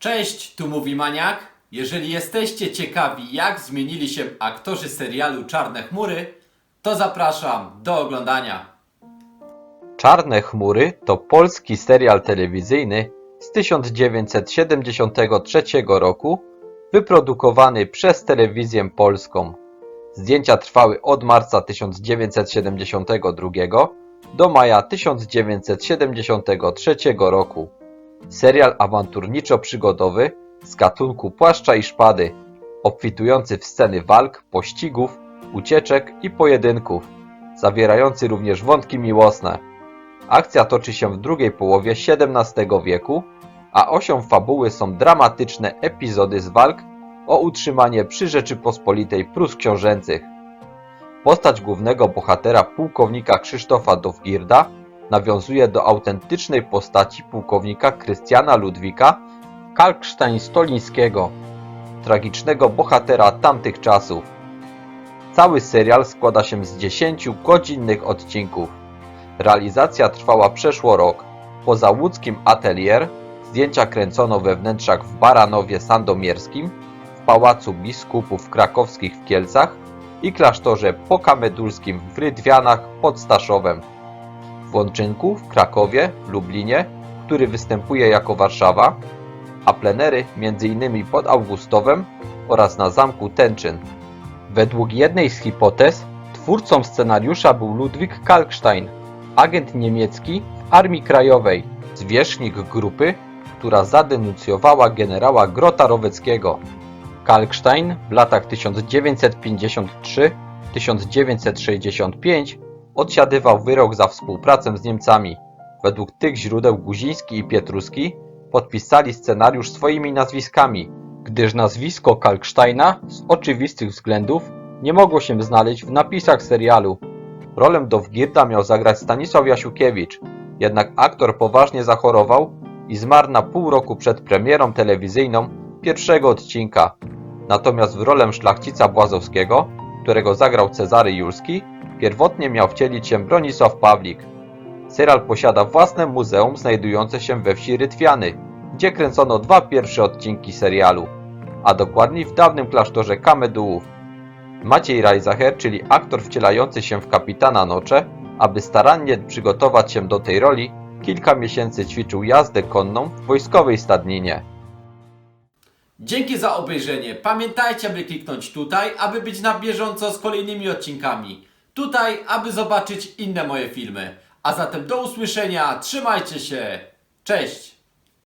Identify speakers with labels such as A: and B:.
A: Cześć, tu mówi Maniak. Jeżeli jesteście ciekawi, jak zmienili się aktorzy serialu Czarne Chmury, to zapraszam do oglądania.
B: Czarne chmury to polski serial telewizyjny z 1973 roku, wyprodukowany przez Telewizję Polską. Zdjęcia trwały od marca 1972 do maja 1973 roku. Serial awanturniczo-przygodowy z gatunku płaszcza i szpady, obfitujący w sceny walk, pościgów, ucieczek i pojedynków, zawierający również wątki miłosne. Akcja toczy się w drugiej połowie XVII wieku, a osią fabuły są dramatyczne epizody z walk o utrzymanie przy Rzeczypospolitej Prus książęcych. Postać głównego bohatera pułkownika Krzysztofa Dowgirda nawiązuje do autentycznej postaci pułkownika Krystiana Ludwika Kalkstein-Stolińskiego, tragicznego bohatera tamtych czasów. Cały serial składa się z 10 godzinnych odcinków. Realizacja trwała przeszło rok. Poza łódzkim atelier zdjęcia kręcono we wnętrzach w Baranowie Sandomierskim, w Pałacu Biskupów Krakowskich w Kielcach i klasztorze pokamedulskim w Rydwianach pod Staszowem. W w Krakowie, Lublinie, który występuje jako Warszawa, a plenery m.in. pod Augustowem oraz na zamku Tęczyn. Według jednej z hipotez twórcą scenariusza był Ludwik Kalkstein, agent niemiecki w Armii Krajowej, zwierzchnik grupy, która zadenuncjowała generała Grota Roweckiego. Kalkstein w latach 1953-1965 odsiadywał wyrok za współpracę z Niemcami. Według tych źródeł Guziński i Pietruski podpisali scenariusz swoimi nazwiskami, gdyż nazwisko Kalksteina z oczywistych względów nie mogło się znaleźć w napisach serialu. Rolę Dowgirda miał zagrać Stanisław Jasiukiewicz, jednak aktor poważnie zachorował i zmarł na pół roku przed premierą telewizyjną pierwszego odcinka. Natomiast w rolę szlachcica Błazowskiego, którego zagrał Cezary Julski, pierwotnie miał wcielić się Bronisław Pawlik. Serial posiada własne muzeum znajdujące się we wsi Rytwiany, gdzie kręcono dwa pierwsze odcinki serialu, a dokładniej w dawnym klasztorze Kamedułów. Maciej Rajzacher, czyli aktor wcielający się w kapitana Nocze, aby starannie przygotować się do tej roli, kilka miesięcy ćwiczył jazdę konną w wojskowej stadninie.
A: Dzięki za obejrzenie. Pamiętajcie, aby kliknąć tutaj, aby być na bieżąco z kolejnymi odcinkami. Tutaj, aby zobaczyć inne moje filmy. A zatem do usłyszenia. Trzymajcie się. Cześć.